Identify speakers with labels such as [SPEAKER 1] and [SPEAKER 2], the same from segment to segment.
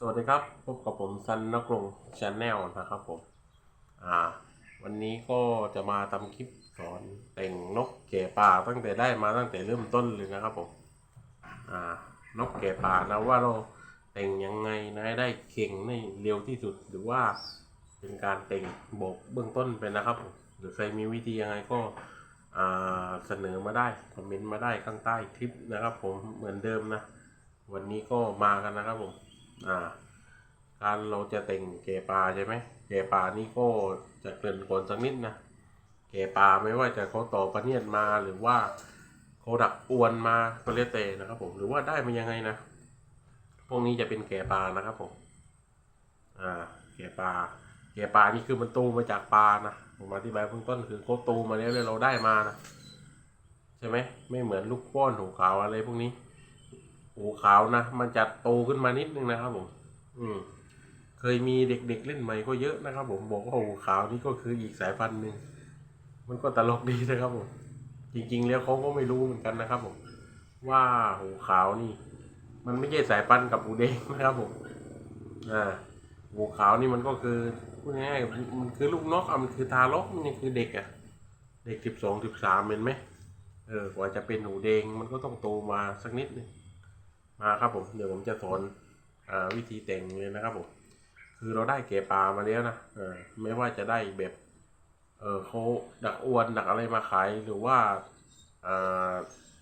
[SPEAKER 1] สวัสดีครับ พบกับผมซันนักลงชาแนลนะครับผม อ่า วันนี้ก็จะมาทำคลิปสอนแต่งนกเก๋ป่าตั้งแต่ได้มาตั้งแต่เริ่มต้นเลยนะครับผม อ่า นกเก๋ป่านะว่าเราแต่งยังไงนะให้ได้เข่งในเร็วที่สุดหรือว่าเป็นการแต่งบกเบื้องต้นไปนะครับผมหรือใครมีวิธียังไงก็อ่าเสนอมาได้คอมเมนต์มาได้ข้างใต้คลิปนะครับผมเหมือนเดิมนะ วันนี้ก็มากันนะครับผม อ่า การเราจะแต่งเกปลาใช่ไหมเกปลานี่ก็จะเกริ่นก่อนสักนิดนะเกปลาไม่ว่าจะเขาต่อประเนียดมาหรือว่าเขาดักอวนมาก็แล้วแต่นะครับผมหรือว่าได้มายังไงนะพวกนี้จะเป็นแกปลานะครับผม อ่า แกปลา แกปลานี่คือมันตูมาจากปลานะ ผมอธิบายเบื้องต้นคือเขาตูมาแล้วเลยเราได้มานะ ใช่ไหม ไม่เหมือนลูกป้อนหูขาวอะไรพวกนี้ หูขาวนะ มันจะโตขึ้นมานิดนึงนะครับผม อืม เคยมีเด็กๆเล่นใหม่ก็เยอะนะครับ ผมบอกว่าหูขาวนี่ก็คืออีกสายพันธุ์หนึ่งมันก็ตลกดีนะครับผม จริง ๆ แล้วเขาก็ไม่รู้เหมือนกันนะครับ ผม ว่าหูขาวนี่ มันไม่ใช่สายพันธุ์กับหูแดงนะครับผม อ่าหูขาวนี่มันก็คือพูดง่ายๆมันคือลูกนกอะมันคือทารกมันยังคือเด็กอะ เด็กสิบสองสิบสามเห็นไหมเออกว่าจะเป็นหูแดงมันก็ต้องโตมาสักนิดนึง มาครับผมเดี๋ยวผมจะสอนอวิธีแต่งเลยนะครับผมคือเราได้เก็บปลามาแล้วนะอไม่ว่าจะได้แบบเออเขาดักอวนดักอะไรมาขายหรือว่า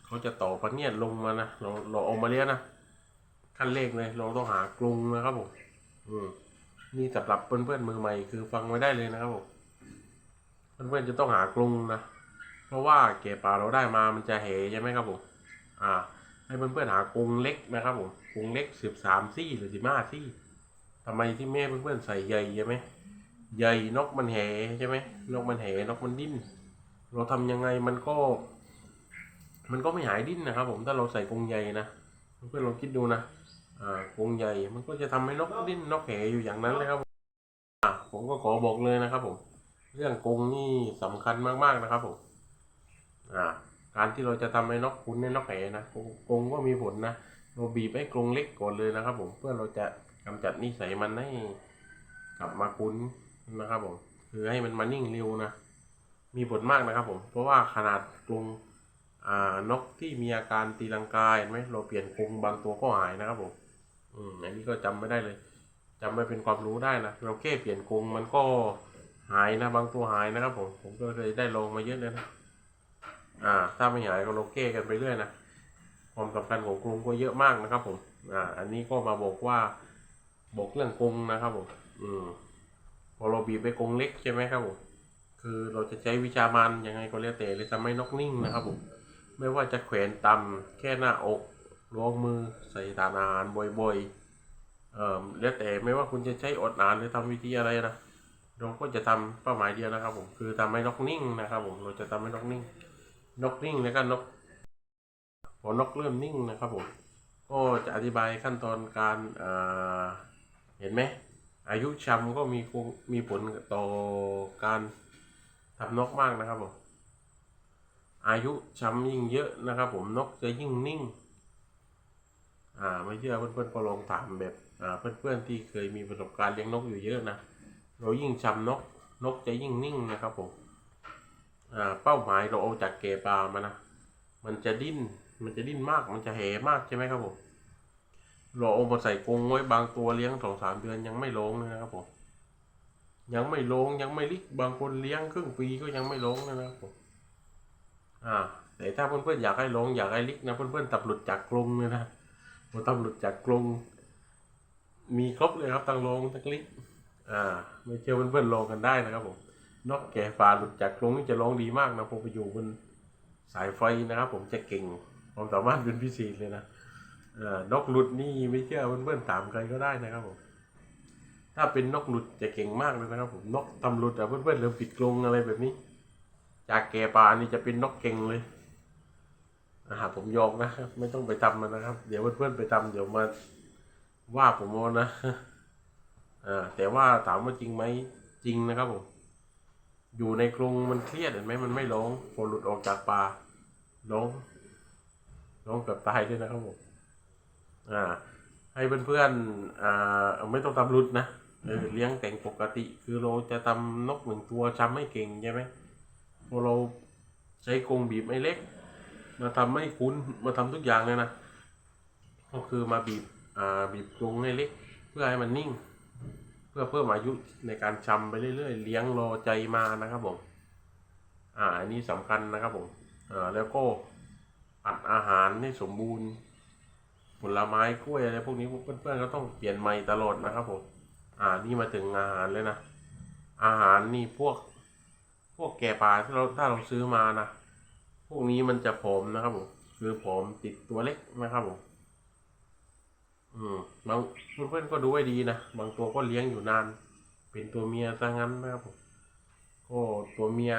[SPEAKER 1] เขาจะต่อพันเนียดลงมานะเราเราเอามาแล้วนะขั้นเลขเลย เราต้องหากรุงนะครับผมอืมนี่สำหรับเพื่อนๆมือใหม่คือฟังไว้ได้เลยนะครับผมเพื่อนๆจะต้องหากรุงนะเพราะว่าเก็บปลาเราได้มามันจะเหใช่ไหมครับผมอ่า ให้เพื่อนๆหากรุงเล็กนะครับผมกรุงเล็กสิบสามซี่หรือสิบห้าซี่ทำไมที่แม่เพื่อนๆใส่ใยใช่ไหมใยนกมันแห่ใช่ไหมนกมันแห่นกมันดิ้น เราทำยังไงมันก็ มันก็ไม่หายดิ้นนะครับ ผมถ้าเราใส่กรงใยนะเพื่อนๆลองคิดดูนะอ่ากรงใยมันก็จะทำให้นกดิ้นนกแหอยู่อย่างนั้นเลยครับผมอ่าผมก็ขอบอกเลยนะครับ ผม เรื่องกรงนี่สำคัญมากๆนะครับผม การที่เราจะทำให้นกคุ้นในนกแหนะกรงก็มีผลนะเราบีบให้กรงเล็กก่อนเลยนะครับ ผมเพื่อเราจะกำจัดนิสัยมันให้กลับมาคุ้นนะครับ ผม คือให้มันมานิ่งเร็วนะมีผลมากนะครับ ผม เพราะว่าขนาดกรงนกที่มีอาการตีลังกาเห็นไหมเราเปลี่ยนกรงบางตัวก็หายนะครับผมอืมอันนี้ก็จำไม่ได้เลยจำไม่เป็นความรู้ได้นะเราแค่เปลี่ยนกรงมันก็หายนะบางตัวหายนะครับผมผมก็เคยได้ลองมาเยอะเลยนะ อ่าถ้าไม่หายก็เราแก้กันไปเรื่อยนะความสำคัญของกรงก็เยอะมากนะครับ ผมอ่าอันนี้ก็มาบอกว่าบอกเรื่องกรงนะครับผมอืมพอเราบีบไปกรงเล็กใช่ไหมครับผมคือเราจะใช้วิชามันยังไงก็แล้วแต่เลยทำให้นกนิ่งนะครับผมไม่ว่าจะแขวนต่ำแค่หน้าอกล้วงมือใส่ฐานอาหารบ่อยๆเอ่อแล้วแต่ไม่ว่าคุณจะใช้อดอาหารหรือทำวิธีอะไรนะเราก็จะทำเป้าหมายเดียวนะครับ ผมคือทำให้นกนิ่งนะครับ ผมเราจะทำให้นกนิ่ง นกนิ่งแล้วก็นกพอนกเริ่มนิ่งนะครับผม ก็จะอธิบายขั้นตอนการอ่าเห็นไหม อายุชำก็มีมีผลต่อการทำนกมากนะครับผมอายุชำยิ่งเยอะนะครับผมนกจะยิ่งนิ่ง อ่าไม่เชื่อเพื่อนๆก็ลองถามแบบอ่าเพื่อนๆที่เคยมีประสบการณ์เลี้ยงนกอยู่เยอะนะเรายิ่งชำนกนกจะยิ่งนิ่งนะครับผม เป้าหมายเราเอาจากเกปลามานะ มันจะดิ้น มันจะดิ้นมาก มันจะแหมากใช่ไหมครับผม เราเอามาใส่กรงไว้บางตัวเลี้ยงสองสามเดือนยังไม่ลงเลยนะครับผม ยังไม่ลงยังไม่ลิกบางคนเลี้ยงครึ่งปีก็ยังไม่ลงเลยนะครับผม อ่า แต่ถ้าเพื่อนๆอยากให้ลงอยากให้ลิกนะเพื่อนๆตับหลุดจากกรงเลยนะผมตับหลุดจากกรงมีครบเลยครับทั้งลงทั้งลิกอ่า ไม่เชื่อเพื่อนๆลงกันได้นะครับผม นกแก่ฟ้าหลุดจากกรงนี่จะร้องดีมากนะผมไปอยู่บนสายไฟนะครับ ผมจะเก่งความสามารถเป็นพิเศษเลยนะอ่อนกหลุดนี่ไม่เชื่อเพื่อนๆถามใครก็ได้นะครับผมถ้าเป็นนกหลุดจะเก่งมากเลยนะครับ ผมนกทำหลุดอะเพื่อนๆเริ่มปิดกรงอะไรแบบนี้ จากแก่ปลานี่จะเป็นนกเก่งเลยอ่าผมยอมนะครับไม่ต้องไปทำมันนะครับ เดี๋ยวเพื่อนๆไปทำเดี๋ยวมาว่าผมเอนะอ่าแต่ว่าถามว่าจริงไหมจริงนะครับผม อยู่ในกรงมันเครียดเห็นไหมมันไม่ร้องพอหลุดออกจากปลาร้องร้องเกือบตายด้วยนะครับผมอ่า ให้เพื่อนๆอ่าไม่ต้องทำรุดนะเออเลี้ยงแต่งปกติ คือเราจะทำนกหนึ่งตัวจำไม่เก่งใช่ไหมพอเราใช้กรงบีบไม่เล็ก มาทำไม่คุ้นมาทำทุกอย่างเลยนะก็คือมาบีบอ่าบีบกรงให้เล็ก เพื่อให้มันนิ่ง พื่อเพิ่มอายุในการชำไปเรื่อยๆ เลี้ยงรอใจมานะครับผม อ่าอันนี้สำคัญนะครับผมอ่าแล้วก็อัดอาหารให้สมบูรณ์ ผลไม้กล้วยอะไรพวกนี้เพื่อนๆก็ต้องเปลี่ยนใหม่ตลอดนะครับผม อ่านี่มาถึงอาหารเลยนะ อาหารนี่พวก พวกแก่ปลาที่เราถ้าเราซื้อมานะ พวกนี้มันจะผอมนะครับผม คือผอมติดตัวเล็กนะครับผม อืมบางเพื่อนๆก็ดูให้ดีนะบางตัวก็เลี้ยงอยู่นาน เป็นตัวเมียซะงั้นนะครับผมก็ตัวเมีย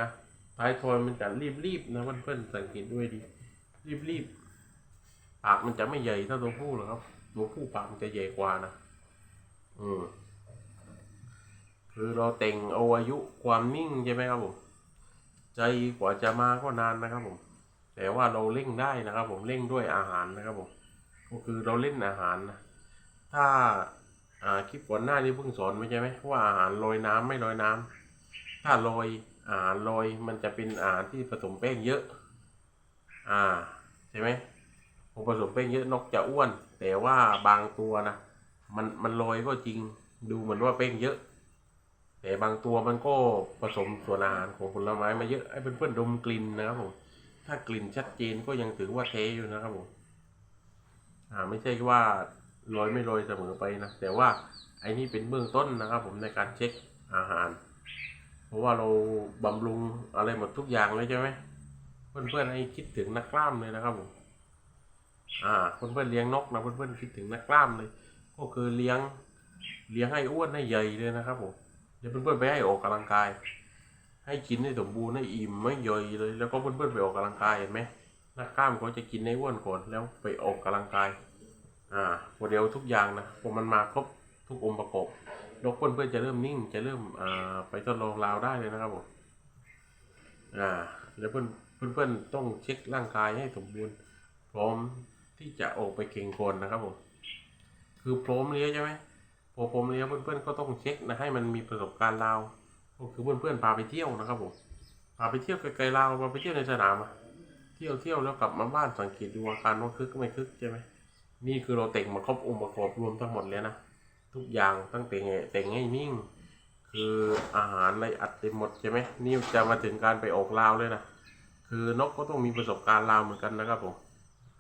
[SPEAKER 1] ท้ายทอยมันจะรีบๆนะเพื่อนๆสังเกตด้วยดี รีบๆปากมันจะไม่ใหญ่เท่าตัวผู้หรอกครับ ตัวผู้ปากมันจะใหญ่กว่านะอืมคือเราแต่งเอาอายุความนิ่งใช่ไหมครับผมใจกว่าจะมาก็นานนะครับผม แต่ว่าเราเร่งได้นะครับผมเร่งด้วยอาหารนะครับผมก็คือเราเล่นอาหารนะ ถ้าอ่าคลิปก่อนหน้านี้เพิ่งสอนไม่ใช่ไหมว่าอาหารลอยน้ำไม่ลอยน้ำถ้าลอยอาหารลอยมันจะเป็นอาหารที่ผสมแป้งเยอะ อ่าใช่ไหมพอผสมแป้งเยอะนกจะอ้วน แต่ว่าบางตัวนะมันมันลอยก็จริงดูเหมือนว่าแป้งเยอะ แต่บางตัวมันก็ผสมส่วนอาหารของผลไม้มาเยอะให้เพื่อนๆดมกลิ่นนะครับผมถ้ากลิ่นชัดเจนก็ยังถือว่าเทอยู่นะครับผมอ่าไม่ใช่ว่า ลอยไม่ลอยเสมอไปนะแต่ว่าไอ้นี่เป็นเบื้องต้นนะครับ ผมในการเช็คอาหาร เพราะว่าเราบำรุงอะไรหมดทุกอย่างเลยใช่ไหมเพื่อนๆให้คิดถึงนักกล้ามเลยนะครับผมอ่าเพื่อนๆเลี้ยงนกนะเพื่อนๆคิดถึงนักกล้ามเลย ก็คือเลี้ยงเลี้ยงให้อ้วนให้ใหญ่เลยนะครับผมเดี๋ยวเพื่อนๆไปให้ออกกำลังกาย ให้กินให้สมบูรณ์ให้อิ่มไม่ย่อยเลย แล้วก็เพื่อนๆไปออกกำลังกายเห็นไหมนักกล้ามเขาจะกินให้อ้วนก่อนแล้วไปออกกำลังกาย อ่าโมเดลทุกอย่างนะพอมันมาครบทุกองค์ประกอบนกเพื่อนๆจะเริ่มนิ่ง จะเริ่มอ่าไปทดลองราวได้เลยนะครับผมอ่าแล้วเพื่อนเพื่อนๆต้องเช็คร่างกายให้สมบูรณ์ พร้อมที่จะออกไปเก่งกลนะครับผมคือพร้อมเลี้ยงใช่ไหมพอพร้อมเลี้ยงเพื่อนๆก็ต้องเช็คนะให้มันมีประสบการณ์ราวก็คือเพื่อนๆพาไปเที่ยวนะครับผมพาไปเที่ยวไกลๆราวพาไปเที่ยวในสนามะเที่ยวเที่ยวแล้วกลับมาบ้านสังเกตดูอาการว่าคึกไม่คึกใช่ไหม นี่คือเราแต่งมาครบองค์ประกอบรวมทั้งหมดเลยนะ ทุกอย่างตั้งแต่งแต่งให้นิ่ง คืออาหารอะไรอัดเต็มหมดใช่ไหมนี่จะมาถึงการไปออกราวเลยนะ คือนกก็ต้องมีประสบการณ์ราวเหมือนกันนะครับผม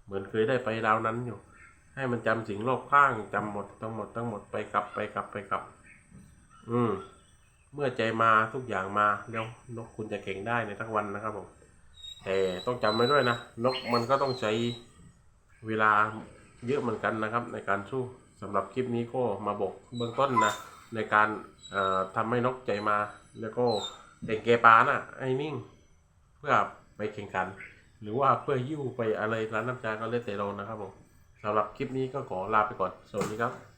[SPEAKER 1] เหมือนเคยได้ไปราวนั้นอยู่ ให้มันจำสิ่งรอบข้างจำหมดทั้งหมดทั้งหมดไปกลับไปกลับไปกลับ อืม เมื่อใจมาทุกอย่างมาแล้วนกคุณจะเก่งได้ในทั้งวันนะครับผม แต่ต้องจำไว้ด้วยนะ นกมันก็ต้องใช้เวลา เยอะเหมือนกันนะครับ ในการสู้สำหรับคลิปนี้ก็มาบอกเบื้องต้นนะ ในการเอ่อทำให้นกใจมา แล้วก็แต่งเกปาน่ะให้นิ่ง เพื่อไปแข่งขัน หรือว่าเพื่อยิ้วไปอะไรร้านน้ำจาก็เล่นแต่เรานะครับผมสำหรับคลิปนี้ก็ขอลาไปก่อน สวัสดีครับ